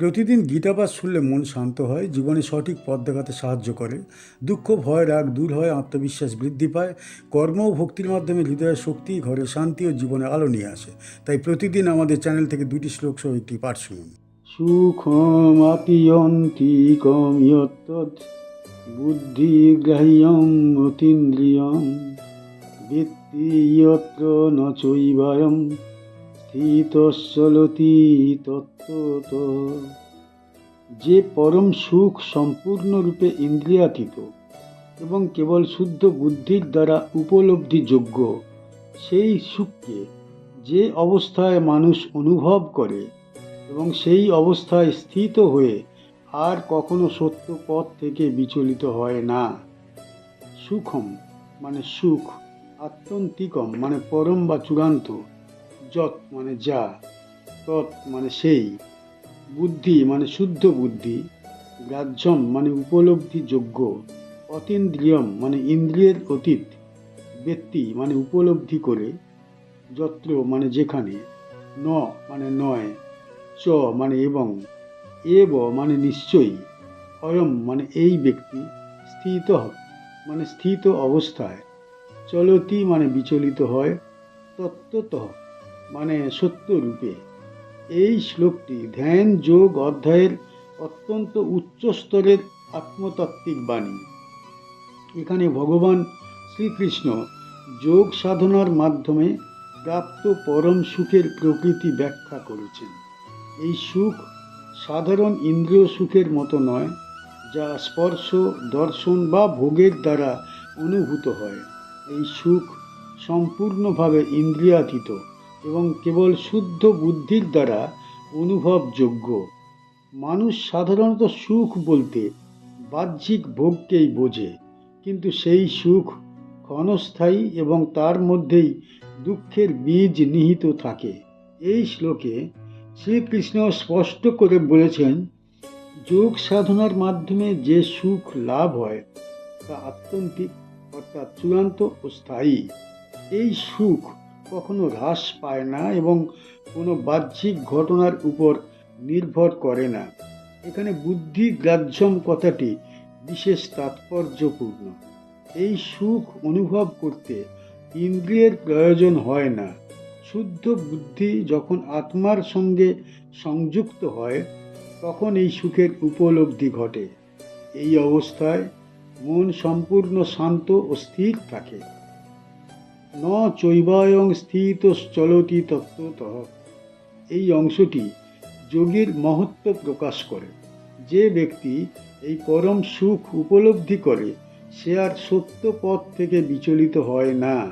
প্রতিদিন গীতাপাঠ শুনলে মন শান্ত হয়, জীবনে সঠিক পথ দেখাতে সাহায্য করে। দুঃখ, ভয়, রাগ দূর হয়, আত্মবিশ্বাস বৃদ্ধি পায়। কর্ম ও ভক্তির মাধ্যমে হৃদয়ের শক্তি, ঘরে শান্তি ও জীবনে আলো নিয়ে আসে। তাই প্রতিদিন আমাদের চ্যানেল থেকে দুটি শ্লোক সহ একটি পাঠ শুনুন। সুখমাপিয়ন্তিকম ইয়ত্তৎ বুদ্ধিগ্রাহ্যম অতীন্দ্রিয়ম বৃত্তি ইয়ত্র স্থিতশ্চলতি তত্ত্বত। যে পরম সুখ সম্পূর্ণরূপে ইন্দ্রিয়াতীত এবং কেবল শুদ্ধ বুদ্ধির দ্বারা উপলব্ধিযোগ্য সেই সুখকে যে অবস্থায় মানুষ অনুভব করে এবং সেই অবস্থায় স্থিত হয়ে আর কখনো সত্য পথ থেকে বিচলিত হয় না। সুখম মানে সুখ আত্যন্তিকম মানে পরম বা চূড়ান্ত। যত মানে যা তৎ মানে সেই। বুদ্ধি মানে শুদ্ধ বুদ্ধি, গ্রাহ্যম মানে উপলব্ধিযোগ্য অতীন্দ্রিয়ম মানে ইন্দ্রিয়ের অতীত, ব্যক্তি মানে উপলব্ধি করে, যত্র মানে যেখানে, ন মানে নয়, চ মানে এবং এব মানে নিশ্চয়ই, অয়ম মানে এই ব্যক্তি, স্থিত মানে স্থিত অবস্থায়, চলতি মানে বিচলিত হয়, তত্ত্বত মানে সত্যরূপে এই শ্লোকটি ধ্যান যোগ অধ্যায়ের অত্যন্ত উচ্চ স্তরের আত্মতাত্ত্বিক বাণী। এখানে ভগবান শ্রীকৃষ্ণ যোগ সাধনার মাধ্যমে প্রাপ্ত পরম সুখের প্রকৃতি ব্যাখ্যা করেছেন। এই সুখ সাধারণ ইন্দ্রিয় সুখের মতো নয়, যা স্পর্শ, দর্শন বা ভোগের দ্বারা অনুভূত হয়। এই সুখ সম্পূর্ণভাবে ইন্দ্রিয়াতীত। এবং কেবল শুদ্ধ বুদ্ধির দ্বারা অনুভবযোগ্য। মানুষ সাধারণত সুখ বলতে বাহ্যিক ভোগকেই বোঝে, কিন্তু সেই সুখ ক্ষণস্থায়ী এবং তার মধ্যেই দুঃখের বীজ নিহিত থাকে। এই শ্লোকে শ্রীকৃষ্ণ স্পষ্ট করে বলেছেন, যোগ সাধনার মাধ্যমে যে সুখ লাভ হয়, তা আত্যন্তিক অর্থাৎ চূড়ান্ত ও স্থায়ী। এই সুখ কখনো হ্রাস পায় না এবং কোনো বাহ্যিক ঘটনার উপর নির্ভর করে না। এখানে বুদ্ধি গ্রাহ্যম কথাটি বিশেষ তাৎপর্যপূর্ণ। এই সুখ অনুভব করতে ইন্দ্রিয়ের প্রয়োজন হয় না। শুদ্ধ বুদ্ধি যখন আত্মার সঙ্গে সংযুক্ত হয়, তখন এই সুখের উপলব্ধি ঘটে। এই অবস্থায় মন সম্পূর্ণ শান্ত ও স্থির থাকে। ন চৈবায়ং স্থিত চলতি তত্ত্বত এই অংশটি যোগীর মহত্ব প্রকাশ করে। যে ব্যক্তি এই পরম সুখ উপলব্ধি করে, সে আর সত্য পথ থেকে বিচলিত হয় না।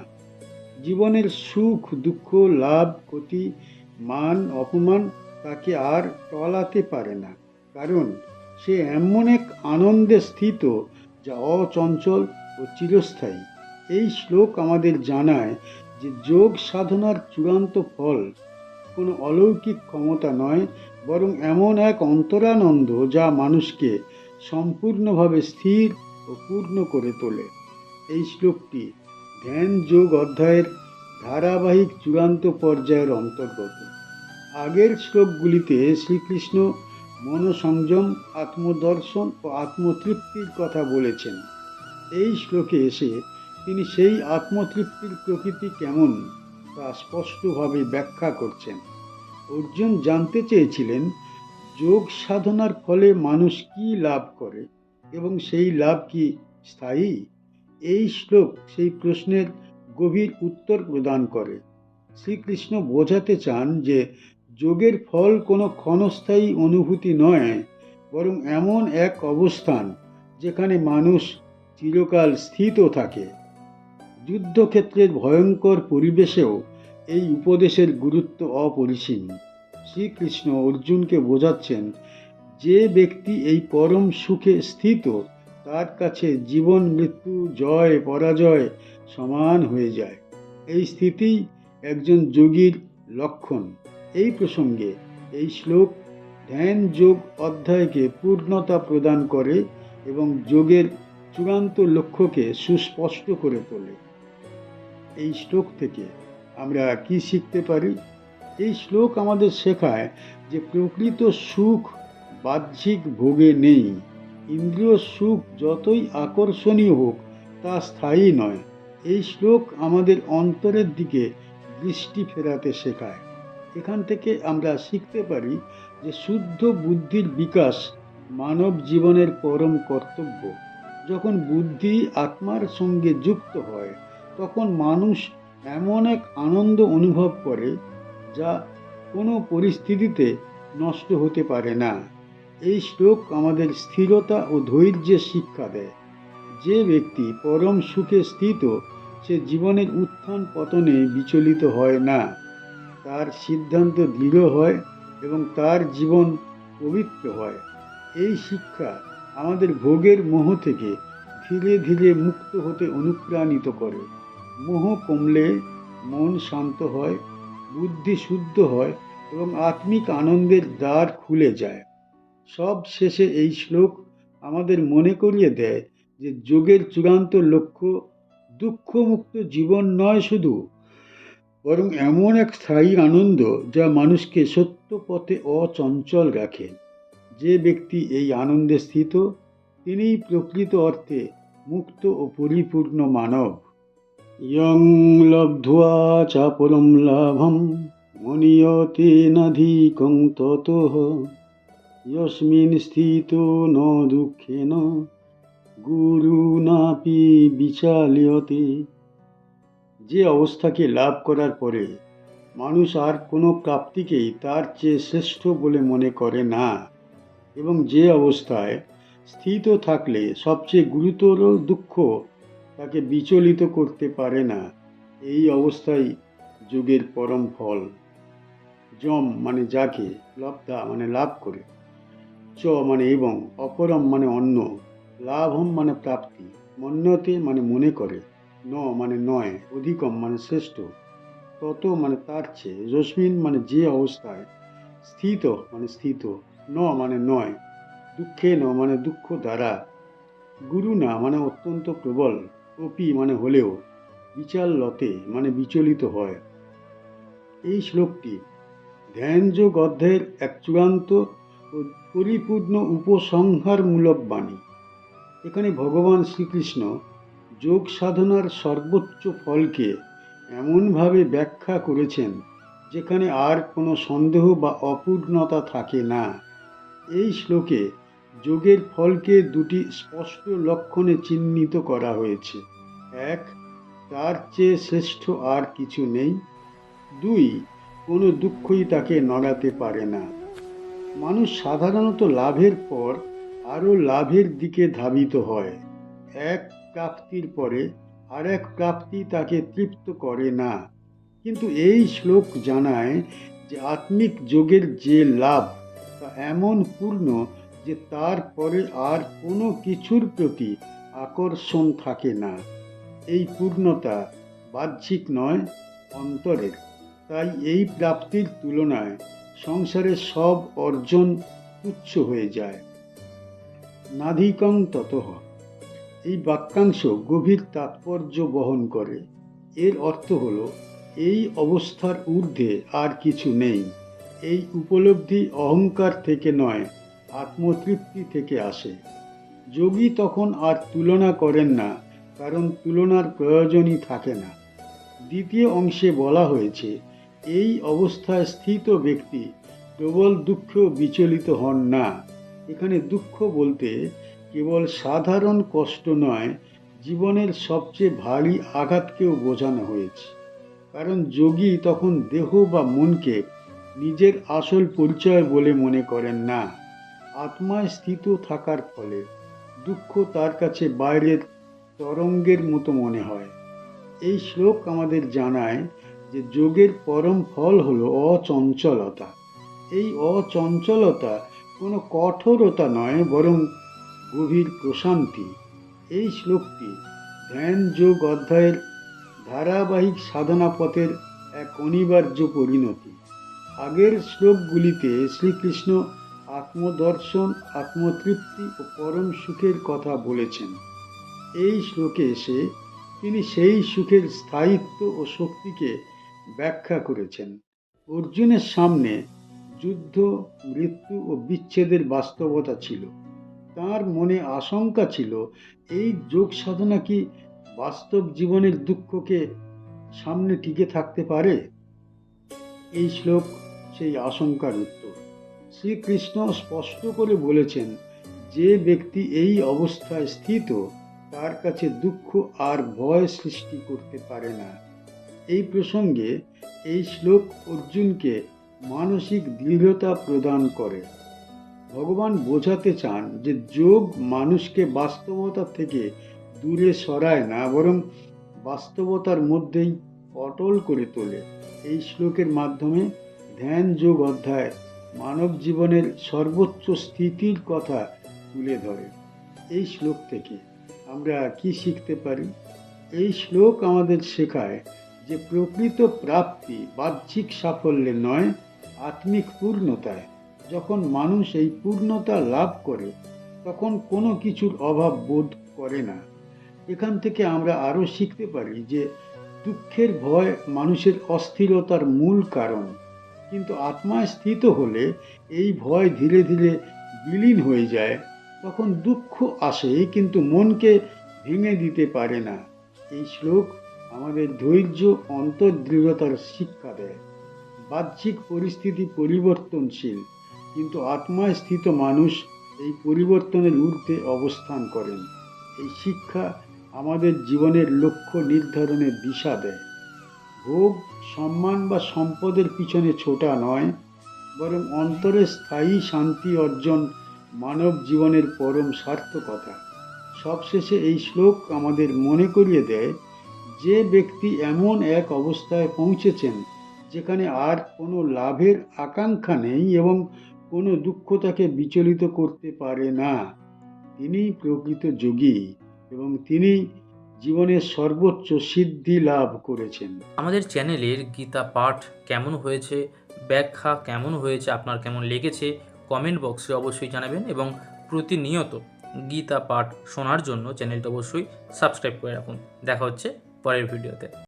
জীবনের সুখ, দুঃখ, লাভ, ক্ষতি, মান, অপমান তাকে আর টলাতে পারে না। কারণ সে এমন এক আনন্দে স্থিত যা অচঞ্চল ও চিরস্থায়ী। এই শ্লোক আমাদের জানায় যে যোগ সাধনার চূড়ান্ত ফল কোনো অলৌকিক ক্ষমতা নয়, বরং এমন এক অন্তরানন্দ যা মানুষকে সম্পূর্ণভাবে স্থির ও পূর্ণ করে তোলে। এই শ্লোকটি ধ্যান যোগ অধ্যায়ের ধারাবাহিক চূড়ান্ত পর্যায়ের অন্তর্গত। আগের শ্লোকগুলিতে শ্রীকৃষ্ণ মনসংযম, আত্মদর্শন ও আত্মতৃপ্তির কথা বলেছেন। এই শ্লোকে এসে তিনি সেই আত্মতৃপ্তির প্রকৃতি কেমন তা স্পষ্টভাবে ব্যাখ্যা করছেন। অর্জুন জানতে চেয়েছিলেন, যোগ সাধনার ফলে মানুষ কি লাভ করে এবং সেই লাভ কি স্থায়ী? এই শ্লোক সেই প্রশ্নের গভীর উত্তর প্রদান করে। শ্রীকৃষ্ণ বোঝাতে চান যে, যোগের ফল কোনো ক্ষণস্থায়ী অনুভূতি নয়, বরং এমন এক অবস্থান যেখানে মানুষ চিরকাল স্থিত থাকে। যুদ্ধক্ষেত্রের ভয়ঙ্কর পরিবেশেও এই উপদেশের গুরুত্ব অপরিসীম। শ্রীকৃষ্ণ অর্জুনকে বোঝাচ্ছেন, যে ব্যক্তি এই পরম সুখে স্থিত, তার কাছে জীবন, মৃত্যু, জয়, পরাজয় সমান হয়ে যায়। এই স্থিতি একজন যোগীর লক্ষণ। এই প্রসঙ্গে এই শ্লোক ধ্যান যোগ অধ্যায়কে পূর্ণতা প্রদান করে এবং যোগের চূড়ান্ত লক্ষ্যকে সুস্পষ্ট করে তোলে। এই শ্লোক থেকে আমরা কি শিখতে পারি? এই শ্লোক আমাদের শেখায় যে প্রকৃত সুখ বাহ্যিক ভোগে নেই। ইন্দ্রিয় সুখ যতই আকর্ষণীয় হোক, তা স্থায়ী নয়। এই শ্লোক আমাদের অন্তরের দিকে দৃষ্টি ফেরাতে শেখায়। এখান থেকে আমরা শিখতে পারি যে শুদ্ধ বুদ্ধির বিকাশ মানব জীবনের পরম কর্তব্য। যখন বুদ্ধি আত্মার সঙ্গে যুক্ত হয় তখন মানুষ এমন এক আনন্দ অনুভব করে যা কোনো পরিস্থিতিতে নষ্ট হতে পারে না। এই শ্লোক আমাদের স্থিরতা ও ধৈর্যের শিক্ষা দেয়। যে ব্যক্তি পরম সুখে স্থিত, সে জীবনের উত্থান পতনে বিচলিত হয় না। তার সিদ্ধান্ত দৃঢ় হয় এবং তার জীবন পবিত্র হয়। এই শিক্ষা আমাদের ভোগের মোহ থেকে ধীরে ধীরে মুক্ত হতে অনুপ্রাণিত করে। মোহ কমলে মন শান্ত হয়, বুদ্ধি শুদ্ধ হয় এবং আত্মিক আনন্দের দ্বার খুলে যায়। সব শেষে এই শ্লোক আমাদের মনে করিয়ে দেয় যে যোগের চূড়ান্ত লক্ষ্য দুঃখমুক্ত জীবন নয় শুধু, বরং এমন এক স্থায়ী আনন্দ যা মানুষকে সত্য পথে অচঞ্চল রাখে। যে ব্যক্তি এই আনন্দে স্থিত, তিনিই প্রকৃত অর্থে মুক্ত ও পরিপূর্ণ মানব। ইয়ং লব্ধুয়া চাপরম লাভম মনীয়তেনাধিকং ततः ইয়স্মিন স্থিত ন দুঃখেন গুরুনাপি বিচালিয়তে। যে অবস্থাকে লাভ করার পরে মানুষ আর কোনো প্রাপ্তিকেই তার চেয়ে শ্রেষ্ঠ বলে মনে করে না এবং যে অবস্থায় স্থিত থাকলে সবচেয়ে গুরুতর দুঃখ তাকে বিচলিত করতে পারে না। এই অবস্থাই যুগের পরম ফল। যম মানে যাকে, লব্ধা মানে লাভ করে। চ মানে এবং, অপরম মানে অন্য। লাভম মানে প্রাপ্তি। মন্যতে মানে মনে করে। ন মানে নয়, অধিকম মানে শ্রেষ্ঠ। তত মানে তার চেয়ে। যস্মিন মানে যে অবস্থায়, স্থিত মানে স্থিত। ন মানে নয়, দুঃখে ন মানে দুঃখ দ্বারা। গুরু না মানে অত্যন্ত প্রবল। অপি মানে হলেও বিচার লতে মানে বিচলিত হয়। এই শ্লোকটি ধ্যানযোগ অধ্যায়ের এক চূড়ান্ত পরিপূর্ণ উপসংহারমূলক বাণী। এখানে ভগবান শ্রীকৃষ্ণ যোগ সাধনার সর্বোচ্চ ফলকে এমনভাবে ব্যাখ্যা করেছেন, যেখানে আর কোনো সন্দেহ বা অপূর্ণতা থাকে না। এই শ্লোকে যোগের ফলকে দুটি স্পষ্ট লক্ষণে চিহ্নিত করা হয়েছে। এক, তার চেয়ে শ্রেষ্ঠ আর কিছু নেই। দুই, কোনো দুঃখই তাকে নড়াতে পারে না। মানুষ সাধারণত লাভের পর আরও লাভের দিকে ধাবিত হয়। এক প্রাপ্তির পরে আর এক প্রাপ্তি তাকে তৃপ্ত করে না। কিন্তু এই শ্লোক জানায় যে আত্মিক যোগের যে লাভ তা এমন পূর্ণ যে তারপরে আর কোনো কিছুর প্রতি আকর্ষণ থাকে না। এই পূর্ণতা বাহ্যিক নয়, অন্তরের। তাই এই প্রাপ্তির তুলনায় সংসারের সব অর্জন তুচ্ছ হয়ে যায়। নাধিকং ততঃ। এই বাক্যাংশ গভীর তাৎপর্য বহন করে। এর অর্থ হল, এই অবস্থার ঊর্ধ্বে আর কিছু নেই। এই উপলব্ধি অহংকার থেকে নয় আত্মতৃপ্তি থেকে আসে। যোগী তখন আর তুলনা করেন না, কারণ তুলনার প্রয়োজনই থাকে না। দ্বিতীয় অংশে বলা হয়েছে, এই অবস্থায় স্থিত ব্যক্তি প্রবল দুঃখ বিচলিত হন না। এখানে দুঃখ বলতে কেবল সাধারণ কষ্ট নয়, জীবনের সবচেয়ে ভারী আঘাতকেও বোঝানো হয়েছে। কারণ যোগী তখন দেহ বা মনকে নিজের আসল পরিচয় বলে মনে করেন না। আত্মায় স্থিত থাকার ফলে দুঃখ তার কাছে বাইরের তরঙ্গের মতো মনে হয়। এই শ্লোক আমাদের জানায় যে যোগের পরম ফল হলো অচঞ্চলতা। এই অচঞ্চলতা কোনো কঠোরতা নয়, বরং গভীর প্রশান্তি। এই শ্লোকটি ধ্যান যোগ অধ্যায়ের ধারাবাহিক সাধনা পথের এক অনিবার্য পরিণতি। আগের শ্লোকগুলিতে শ্রীকৃষ্ণ আত্মদর্শন, আত্মতৃপ্তি ও পরম সুখের কথা বলেছেন। এই শ্লোকে এসে তিনি সেই সুখের স্থায়িত্ব ও শক্তিকে ব্যাখ্যা করেছেন। অর্জুনের সামনে যুদ্ধ, মৃত্যু ও বিচ্ছেদের বাস্তবতা ছিল। তার মনে আশঙ্কা ছিল, এই যোগ সাধনা কি বাস্তব জীবনের দুঃখকে সামনে টিকে থাকতে পারে? এই শ্লোক সেই আশঙ্কার উত্তর। শ্রীকৃষ্ণ স্পষ্ট করে বলেছেন, যে ব্যক্তি এই অবস্থায় স্থিত, তার কাছে দুঃখ আর ভয় সৃষ্টি করতে পারে না। এই প্রসঙ্গে এই শ্লোক অর্জুনকে মানসিক দৃঢ়তা প্রদান করে। ভগবান বোঝাতে চান যে যোগ মানুষকে বাস্তবতা থেকে দূরে সরায় না, বরং বাস্তবতার মধ্যেই অটল করে তোলে। এই শ্লোকের মাধ্যমে ধ্যান যোগ অধ্যায় মানব জীবনের সর্বোচ্চ স্থিতির কথা তুলে ধরে। এই শ্লোক থেকে আমরা কি শিখতে পারি? এই শ্লোক আমাদের শেখায় যে প্রকৃত প্রাপ্তি বাহ্যিক সাফল্যে নয়, আত্মিক পূর্ণতায়। যখন মানুষ এই পূর্ণতা লাভ করে, তখন কোনো কিছুর অভাব বোধ করে না। এখান থেকে আমরা আরও শিখতে পারি যে দুঃখের ভয় মানুষের অস্থিরতার মূল কারণ। কিন্তু আত্মায় স্থিত হলে এই ভয় ধীরে ধীরে বিলীন হয়ে যায়। তখন দুঃখ আসে, কিন্তু মনকে ভেঙে দিতে পারে না। এই শ্লোক আমাদের ধৈর্য অন্তর্দৃঢ়তার শিক্ষা দেয়। বাহ্যিক পরিস্থিতি পরিবর্তনশীল, কিন্তু আত্মায় স্থিত মানুষ এই পরিবর্তনের ঊর্ধ্বে অবস্থান করেন। এই শিক্ষা আমাদের জীবনের লক্ষ্য নির্ধারণের দিশা দেয়। ভোগ সম্মান বা সম্পদের পিছনে ছোটা নয়, বরং অন্তরে স্থায়ী শান্তি অর্জন মানব জীবনের পরম সার্থকতা। সবশেষে এই শ্লোক আমাদের মনে করিয়ে দেয়, যে ব্যক্তি এমন এক অবস্থায় পৌঁছেছেন, যেখানে আর কোনো লাভের আকাঙ্ক্ষা নেই এবং কোনো দুঃখ তাকে বিচলিত করতে পারে না। তিনি প্রকৃত যোগী এবং তিনি জীবনের সর্বোচ্চ সিদ্ধি লাভ করেছেন। আমাদের চ্যানেলের গীতা পাঠ কেমন হয়েছে, ব্যাখ্যা কেমন হয়েছে, আপনার কেমন লেগেছে কমেন্ট বক্সে অবশ্যই জানাবেন এবং প্রতিনিয়ত গীতা পাঠ শোনার জন্য চ্যানেলটা অবশ্যই সাবস্ক্রাইব করে রাখুন। দেখা হচ্ছে পরের ভিডিওতে